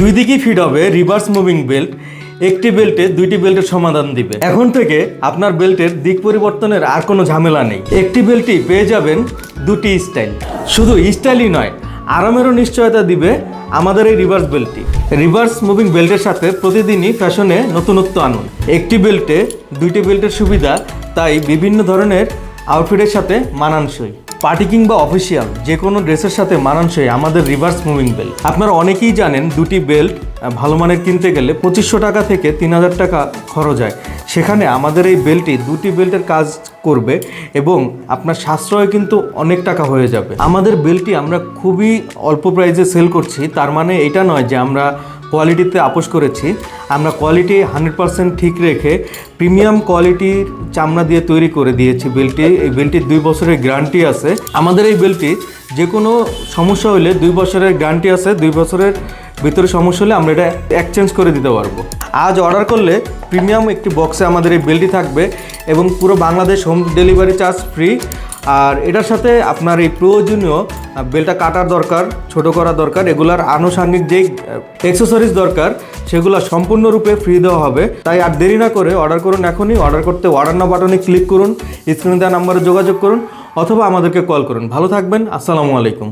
দুই দিকেই ফিট হবে রিভার্স মুভিং বেল্ট একটি বেল্টে দুইটি বেল্টের সমাধান দিবে। এখন থেকে আপনার বেল্টের দিক পরিবর্তনের আর কোনো ঝামেলা নেই। একটি বেল্টই পেয়ে যাবেন দুটি স্টাইল শুধু স্টাইলই নয়, আরামেরও নিশ্চয়তা দিবে আমাদের এই রিভার্স বেল্টটি রিভার্স মুভিং বেল্টের সাথে প্রতিদিনই ফ্যাশনে নতুনত্ব আনুন। একটি বেল্টে দুইটি বেল্টের সুবিধা, তাই বিভিন্ন ধরনের আউটফিটের সাথে মানানসই। পার্টি কিংবা অফিসিয়াল যে কোনো ড্রেসের সাথে মানানসই আমাদের রিভার্স মুভিং বেল্ট আপনারা অনেকেই জানেন দুটি বেল্ট ভালো মানের কিনতে গেলে পঁচিশশো টাকা থেকে তিন হাজার টাকা খরচ হয়। সেখানে আমাদের এই বেল্টটি দুটি বেল্টের কাজ করবে এবং আপনার সাশ্রয় কিন্তু অনেক টাকা হয়ে যাবে। আমাদের বেল্টটি আমরা খুবই অল্প প্রাইসে সেল করছি, তার মানে এটা নয় যে আমরা কোয়ালিটিতে আপোষ করেছি। আমরা কোয়ালিটি হান্ড্রেড পার্সেন্ট ঠিক রেখে প্রিমিয়াম কোয়ালিটির চামড়া দিয়ে তৈরি করে দিয়েছি বেল্টটি এই বেল্টটির দুই বছরের গ্যারান্টি আছে। আমাদের এই বেল্টটি যে কোনো সমস্যা হলে দুই বছরের গ্যারান্টি আছে, দুই বছরের ভিতরে সমস্যা হলে আমরা এটা এক্সচেঞ্জ করে দিতে পারব। আজ অর্ডার করলে প্রিমিয়াম একটি বক্সে আমাদের এই বেল্টটি থাকবে এবং পুরো Bangladesh home delivery charge free. আর এটার সাথে আপনার এই প্রয়োজনীয় বেলটা কাটার দরকার, ছোট করা দরকার, এগুলার আনুষাঙ্গিক যেই অ্যাক্সেসরিজ দরকার, সেগুলো সম্পূর্ণরূপে ফ্রি দেওয়া হবে। তাই আর দেরি না করে অর্ডার করুন এখনই অর্ডার করতে অর্ডার না বাটনে ক্লিক করুন স্ক্রিনে দেওয়া নাম্বারে যোগাযোগ করুন, অথবা আমাদেরকে কল করুন। ভালো থাকবেন, আসসালামু আলাইকুম।